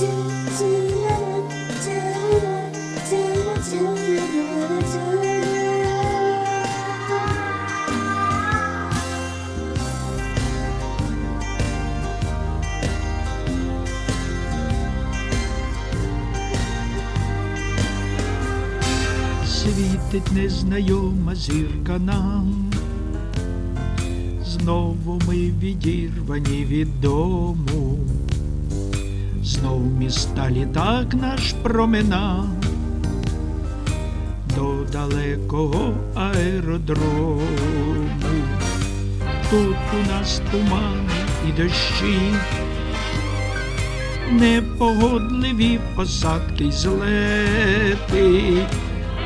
Світить незнайома зірка нам, знову ми відірвані від дому, знов міста літак наш промина до далекого аеродрому. Тут у нас тумани і дощі, непогодливі посадки й злети.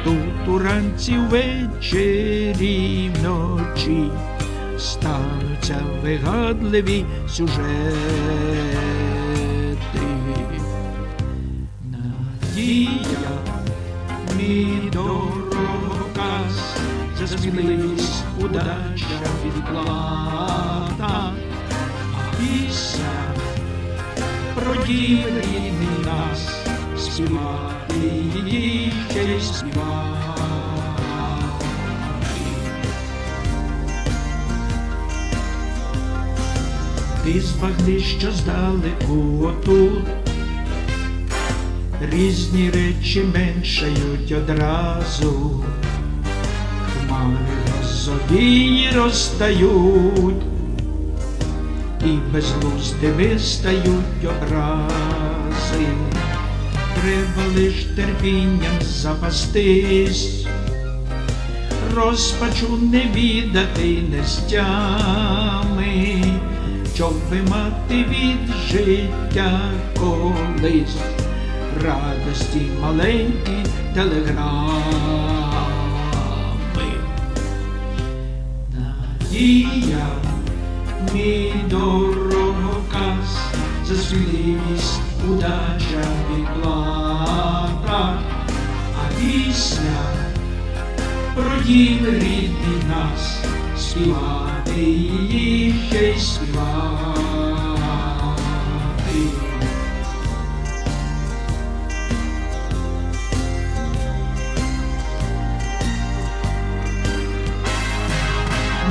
Тут уранці ввечері вночі стануться вигадливі сюжети. Надія, мій дорогоказ, за сміливість удача відплата, а пісня про нас співати ще й співати. Ти збагни, що здалеку отут різні речі меншають одразу, хмари розовії розстають. І безглуздими стають образи. Треба лиш терпінням запастись, розпачу не віддати нестями, щоб би мати від життя колись радості маленькі телеграми. Надія, мій дорогоказ, за сміливість удача відплата, а пісня про дім рідний нас, співати її ще й співати.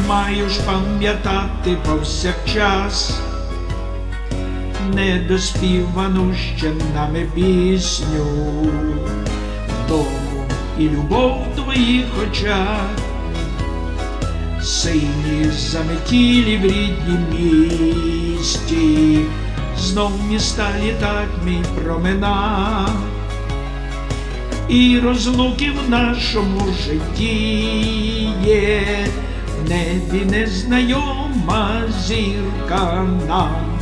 Маю ж пам'ятати повсякчас недоспівану ще нами пісню, дому і любов в твоїх очах, сині заметілі в ріднім місті, знов міста літак мій промина. І розлуки в нашому житті є, небі незнайома зірка нам,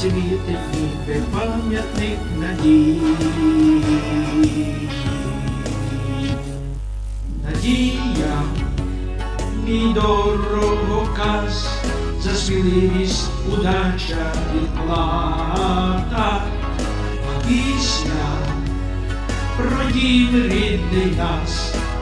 світить ніби пам'ятник надії. Надія, мій дорогоказ, за сміливість удача відплата, а пісня про дім рідний нас,